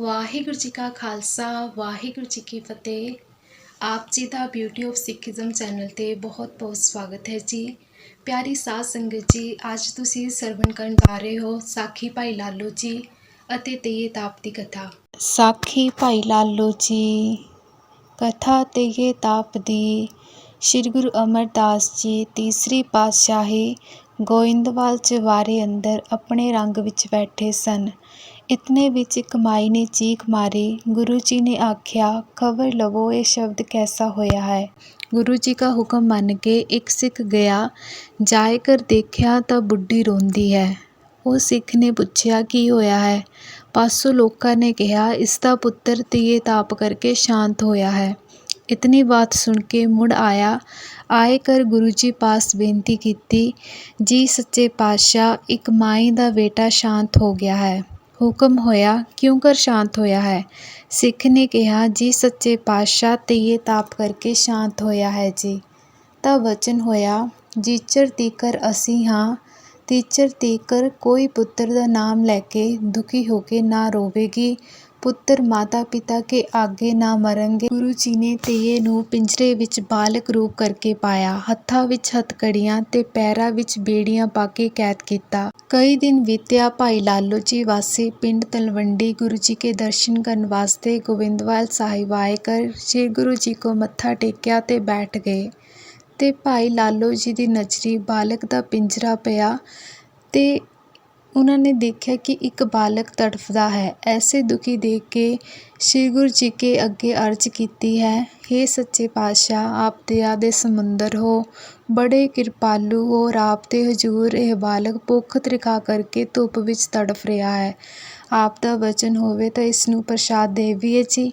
ਵਾਹਿਗੁਰੂ ਜੀ ਕਾ ਖਾਲਸਾ, ਵਾਹਿਗੁਰੂ ਜੀ ਕੀ ਫਤਿਹ। ਆਪ ਜੀ ਦਾ ਬਿਊਟੀ ਆਫ ਸਿੱਖੀਜ਼ਮ ਚੈਨਲ ਤੇ ਬਹੁਤ-ਬਹੁਤ ਸਵਾਗਤ ਹੈ ਜੀ। ਪਿਆਰੀ ਸਾਧ ਸੰਗਤ ਜੀ, ਅੱਜ ਤੁਸੀਂ ਸਰਵਣ ਕਰਨ ਜਾ ਰਹੇ ਹੋ ਸਾਖੀ ਭਾਈ ਲਾਲੋ ਜੀ ਅਤੇ ਤੇਏ ਤਾਪ ਦੀ ਕਥਾ। ਸਾਖੀ ਭਾਈ ਲਾਲੋ ਜੀ, ਕਥਾ ਤੇਏ ਤਾਪ ਦੀ। ਸ੍ਰੀ ਗੁਰੂ ਅਮਰਦਾਸ ਜੀ, ਤੀਸਰੀ ਪਾਤਸ਼ਾਹੀ ਗੋਇੰਦਵਾਲ ਚਵਾਰੇ ਅੰਦਰ ਆਪਣੇ ਰੰਗ ਵਿੱਚ ਬੈਠੇ ਸਨ। ਇਤਨੇ ਵਿੱਚ ਇੱਕ ਮਾਈ ਨੇ ਚੀਖ ਮਾਰੀ। ਗੁਰੂ ਜੀ ਨੇ ਆਖਿਆ, ਖਬਰ ਲਵੋ, ਇਹ ਸ਼ਬਦ ਕੈਸਾ ਹੋਇਆ ਹੈ? ਗੁਰੂ ਜੀ ਕਾ ਹੁਕਮ ਮੰਨ ਕੇ ਇੱਕ ਸਿੱਖ ਗਿਆ। ਜਾਏ ਕਰ ਦੇਖਿਆ ਤਾਂ ਬੁੱਢੀ ਰੋਂਦੀ ਹੈ। ਉਹ ਸਿੱਖ ਨੇ ਪੁੱਛਿਆ, ਕੀ ਹੋਇਆ ਹੈ? ਪਾਸੋਂ ਲੋਕਾਂ ਨੇ ਕਿਹਾ, ਇਸ ਦਾ ਪੁੱਤਰ ਤੀਏ ਤਾਪ ਕਰਕੇ ਸ਼ਾਂਤ ਹੋਇਆ ਹੈ। ਇਤਨੀ ਬਾਤ ਸੁਣ ਕੇ ਮੁੜ ਆਇਆ। ਆਏ ਕਰ ਗੁਰੂ ਜੀ ਪਾਸ ਬੇਨਤੀ ਕੀਤੀ, ਜੀ ਸੱਚੇ ਪਾਤਸ਼ਾਹ, ਇੱਕ ਮਾਈ ਦਾ ਬੇਟਾ ਸ਼ਾਂਤ ਹੋ ਗਿਆ ਹੈ। ਹੁਕਮ ਹੋਇਆ ਕਿਉਂ ਕਰ ਸ਼ਾਂਤ ਹੋਇਆ ਹੈ ਸਿੱਖ ਨੇ ਕਿਹਾ ਜੀ ਸੱਚੇ ਪਾਤਸ਼ਾਹ ਤੀਏ ਤਾਪ ਕਰਕੇ ਸ਼ਾਂਤ ਹੋਇਆ ਹੈ ਜੀ ਤਾਂ ਵਚਨ ਹੋਇਆ ਜੀਚਰ ਤੀਕਰ ਅਸੀਂ ਹਾਂ ਤੀਚਰ ਤੀਕਰ ਕੋਈ ਪੁੱਤਰ ਦਾ ਨਾਮ ਲੈ ਕੇ ਦੁਖੀ ਹੋ ਕੇ ਨਾ ਰੋਵੇਗੀ ਪੁੱਤਰ ਮਾਤਾ ਪਿਤਾ ਕੇ ਆਗੇ ਨਾ ਮਰਨਗੇ। ਗੁਰੂ ਜੀ ਨੇ ਤੀਏ ਨੂੰ ਪਿੰਜਰੇ ਵਿੱਚ ਬਾਲਕ ਰੂਪ ਕਰਕੇ ਪਾਇਆ। ਹੱਥਾਂ ਵਿੱਚ ਹੱਥਕੜੀਆਂ ਤੇ ਪੈਰਾਂ ਵਿੱਚ ਬੇੜੀਆਂ ਪਾ ਕੇ ਕੈਦ ਕੀਤਾ। ਕਈ ਦਿਨ ਬੀਤਿਆ ਭਾਈ ਲਾਲੋ ਜੀ ਵਾਸੀ ਪਿੰਡ ਤਲਵੰਡੀ ਗੁਰੂ ਜੀ ਕੇ ਦਰਸ਼ਨ ਕਰਨ ਵਾਸਤੇ ਗੋਬਿੰਦਵਾਲ ਸਾਹਿਬ ਆਏ ਕਰ ਸ੍ਰੀ ਗੁਰੂ ਜੀ ਕੋ ਮੱਥਾ ਟੇਕਿਆ ਤੇ ਬੈਠ ਗਏ ਤੇ ਭਾਈ ਲਾਲੋ ਜੀ ਦੀ ਨਜ਼ਰੀ ਬਾਲਕ ਦਾ ਪਿੰਜਰਾ ਪਿਆ ਤੇ ਉਹਨਾਂ ਨੇ ਦੇਖਿਆ ਕਿ ਇੱਕ ਬਾਲਕ ਤੜਫਦਾ ਹੈ। ਐਸੇ ਦੁਖੀ ਦੇਖ ਕੇ ਸ੍ਰੀ ਗੁਰੂ ਜੀ ਕੇ ਅੱਗੇ ਅਰਜ਼ ਕੀਤੀ ਹੈ हे ਸੱਚੇ ਪਾਤਸ਼ਾਹ, ਆਪ ਦਇਆ ਦੇ ਸਮੁੰਦਰ ਹੋ। ਬੜੇ ਕਿਰਪਾਲੂ ਹੋ, ਆਪ ਦੇ ਹਜੂਰ ਇਹ ਬਾਲਕ ਭੁੱਖ ਤ੍ਰਿਖਾ ਕਰਕੇ ਧੁੱਪ ਵਿੱਚ ਤੜਫ ਰਿਹਾ ਹੈ। ਆਪ ਦਾ ਵਚਨ ਹੋਵੇ ਤਾਂ ਇਸ ਨੂੰ ਪ੍ਰਸ਼ਾਦ ਦੇਵੀਏ ਜੀ।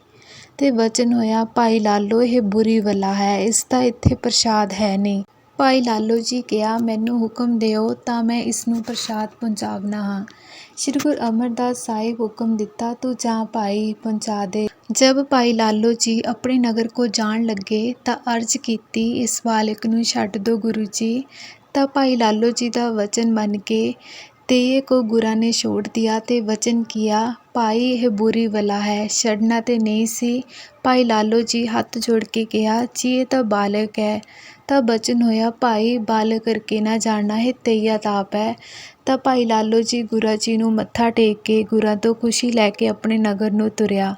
ਤੇ ਵਚਨ ਹੋਇਆ, ਭਾਈ ਲਾਲੋ, ਇਹ ਬੁਰੀ ਵਲਾ ਹੈ, ਇਸ ਦਾ ਇੱਥੇ ਪ੍ਰਸ਼ਾਦ ਹੈ ਨਹੀਂ। ਭਾਈ ਲਾਲੋ ਜੀ ਕਿਹਾ, ਮੈਨੂੰ ਹੁਕਮ ਦਿਓ ਤਾਂ ਮੈਂ ਇਸ ਨੂੰ ਪ੍ਰਸ਼ਾਦ ਪਹੁੰਚਾਵਨਾ ਹਾਂ। ਸ੍ਰੀ ਗੁਰੂ ਅਮਰਦਾਸ ਸਾਹਿਬ ਹੁਕਮ ਦਿੱਤਾ, ਤੂੰ ਜਾ ਭਾਈ ਪਹੁੰਚਾ ਦੇ। ਜਦ ਭਾਈ ਲਾਲੋ ਜੀ ਆਪਣੇ ਨਗਰ ਕੋ ਜਾਣ ਲੱਗੇ ਤਾਂ ਅਰਜ਼ ਕੀਤੀ, ਇਸ ਬਾਲਕ ਨੂੰ ਛੱਡ ਦੋ ਗੁਰੂ ਜੀ। ਤਾਂ ਭਾਈ ਲਾਲੋ ਜੀ ਦਾ ਵਚਨ ਮੰਨ ਕੇ ਤੇਏ ਕੋ ਗੁਰਾ ਨੇ ਛੋੜ ਦਿਆ ਤੇ ਵਚਨ ਕੀਆ ਭਾਈ ਇਹ ਬੁਰੀ ਵਲਾ ਹੈ, ਛੱਡਣਾ ਤਾਂ ਨਹੀਂ ਸੀ। ਭਾਈ ਲਾਲੋ ਜੀ ਹੱਥ ਜੋੜ ਕੇ ਕਿਹਾ, ਜੀ, ਇਹ ਤਾਂ ਬਾਲਕ ਹੈ। ਤਾਂ ਬਚਨ ਹੋਇਆ, ਭਾਈ ਬਾਲਕ ਕਰਕੇ ਨਾ ਜਾਣਨਾ ਹੈ ਤਈਆ ਤਾਪ ਹੈ। ਤਾਂ ਭਾਈ ਲਾਲੋ ਜੀ ਗੁਰਾ ਜੀ ਨੂੰ ਮੱਥਾ ਟੇਕ ਕੇ ਗੁਰਾਂ ਤੋਂ ਖੁਸ਼ੀ ਲੈ ਕੇ ਆਪਣੇ ਨਗਰ ਨੂੰ ਤੁਰਿਆ।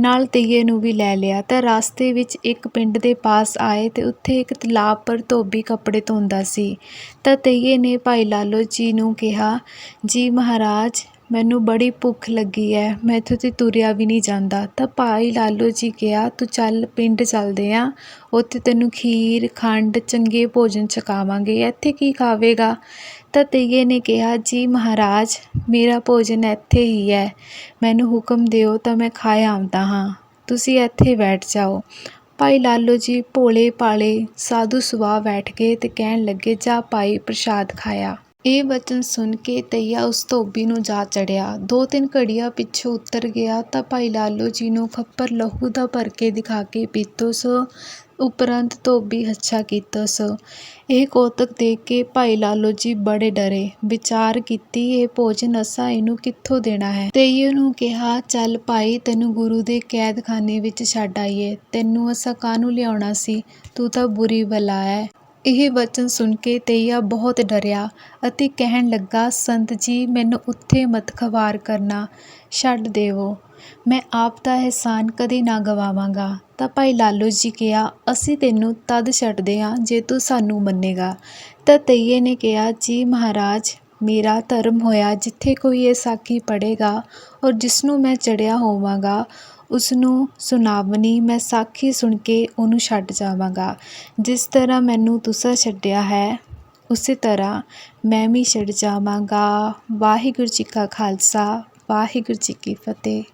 ਨਾਲ ਤਈਏ ਨੂੰ ਵੀ ਲੈ ਲਿਆ। ਤਾਂ ਰਾਸਤੇ ਵਿੱਚ ਇੱਕ ਪਿੰਡ ਦੇ ਪਾਸ ਆਏ ਤੇ ਉੱਥੇ ਇੱਕ ਤਲਾਬ ਪਰ ਧੋਬੀ ਕੱਪੜੇ ਧੋਂਦਾ ਸੀ। ਤਾਂ ਤਈਏ ਨੇ ਭਾਈ ਲਾਲੋ ਜੀ ਨੂੰ ਕਿਹਾ, ਜੀ ਮਹਾਰਾਜ ਮੈਨੂੰ ਬੜੀ ਭੁੱਖ ਲੱਗੀ ਹੈ ਮੈਥੋਂ ਤਾਂ ਤੁਰਿਆ ਵੀ ਨਹੀਂ ਜਾਂਦਾ। ਤਾਂ ਭਾਈ ਲਾਲੋ ਜੀ ਕਿਹਾ, ਤੂੰ ਚੱਲ, ਪਿੰਡ ਚੱਲਦੇ ਹਾਂ ਉੱਥੇ ਤੈਨੂੰ ਖੀਰ, ਖੰਡ, ਚੰਗੇ ਭੋਜਨ ਛਕਾਵਾਂਗੇ। ਇੱਥੇ ਕੀ ਖਾਵੇਗਾ? ਤਾਂ ਤਈਏ ਨੇ ਕਿਹਾ, ਜੀ ਮਹਾਰਾਜ, ਮੇਰਾ ਭੋਜਨ ਇੱਥੇ ਹੀ ਹੈ ਮੈਨੂੰ ਹੁਕਮ ਦਿਓ ਤਾਂ ਮੈਂ ਖਾ ਆਉਂਦਾ ਹਾਂ। ਤੁਸੀਂ ਇੱਥੇ ਬੈਠ ਜਾਓ। ਭਾਈ ਲਾਲੋ ਜੀ ਭੋਲੇ ਭਾਲੇ ਸਾਧੂ ਸੁਭਾਅ ਬੈਠ ਗਏ ਤੇ ਕਹਿਣ ਲੱਗੇ, ਜਾ ਭਾਈ ਪ੍ਰਸ਼ਾਦ ਖਾਇਆ। ਇਹ ਵਚਨ ਸੁਣ ਕੇ ਤਈਆ ਉਸ ਧੋਬੀ ਨੂੰ ਜਾ ਚੜਿਆ। ਦੋ ਤਿੰਨ ਘੜੀਆਂ ਪਿੱਛੋਂ ਉਤਰ ਗਿਆ ਤਾਂ ਭਾਈ ਲਾਲੋ ਜੀ ਨੂੰ ਖੱਪਰ ਲਹੂ ਦਾ ਭਰ ਕੇ ਦਿਖਾ ਕੇ ਪੀਤੋ ਸੋ, ਉਪਰੰਤ ਧੋਬੀ ਹੱਛਾ ਕੀਤਾ ਸੋ। ਇਹ ਕੋਤਕ ਦੇਖ ਕੇ ਭਾਈ ਲਾਲੋ ਜੀ ਬੜੇ ਡਰੇ। ਵਿਚਾਰ ਕੀਤੀ, ਇਹ ਭੋਜਨ ਅਸਾਂ ਇਹਨੂੰ ਕਿੱਥੋਂ ਦੇਣਾ ਹੈ? ਤਈਏ ਨੂੰ ਕਿਹਾ, ਚੱਲ ਭਾਈ, ਤੈਨੂੰ ਗੁਰੂ ਦੇ ਕੈਦਖਾਨੇ ਵਿੱਚ ਛੱਡ ਆਈਏ। ਤੈਨੂੰ ਅਸਾਂ ਕਾਹਨੂੰ ਲਿਆਉਣਾ ਸੀ? ਤੂੰ ਤਾਂ ਬੁਰੀ ਬਲਾ ਹੈ ਇਹ ਵਚਨ ਸੁਣ ਕੇ ਤਈਆ ਬਹੁਤ ਡਰਿਆ ਅਤੇ ਕਹਿਣ ਲੱਗਾ, ਸੰਤ ਜੀ, ਮੈਨੂੰ ਉੱਥੇ ਮਤ ਖਵਾਰ ਕਰਨਾ, ਛੱਡ ਦੇਵੋ। ਮੈਂ ਆਪ ਦਾ ਅਹਿਸਾਨ ਕਦੇ ਨਾ ਗਵਾਵਾਂਗਾ। ਤਾਂ ਭਾਈ ਲਾਲੋ ਜੀ ਕਿਹਾ, ਅਸੀਂ ਤੈਨੂੰ ਤਦ ਛੱਡਦੇ ਹਾਂ ਜੇ ਤੂੰ ਸਾਨੂੰ ਮੰਨੇਗਾ। ਤਾਂ ਤਈਏ ਨੇ ਕਿਹਾ, ਜੀ ਮਹਾਰਾਜ, ਮੇਰਾ ਧਰਮ ਹੋਇਆ ਜਿੱਥੇ ਕੋਈ ਇਹ ਸਾਖੀ ਪੜ੍ਹੇਗਾ ਔਰ ਜਿਸ ਨੂੰ ਮੈਂ ਚੜਿਆ ਹੋਵਾਂਗਾ ਉਸਨੂੰ ਨੂੰ ਮੈਂ ਸਾਖੀ ਸੁਣ ਕੇ ਉਹਨੂੰ ਛੱਡ ਜਾਵਾਂਗਾ। ਜਿਸ ਤਰ੍ਹਾਂ ਮੈਨੂੰ ਤੁਸੀਂ ਛੱਡਿਆ ਹੈ, ਉਸੇ ਤਰ੍ਹਾਂ ਮੈਂ ਵੀ ਛੱਡ ਜਾਵਾਂਗਾ। ਵਾਹਿਗੁਰੂ ਜੀ ਕਾ ਖਾਲਸਾ, ਵਾਹਿਗੁਰੂ ਜੀ ਕੀ ਫਤਿਹ।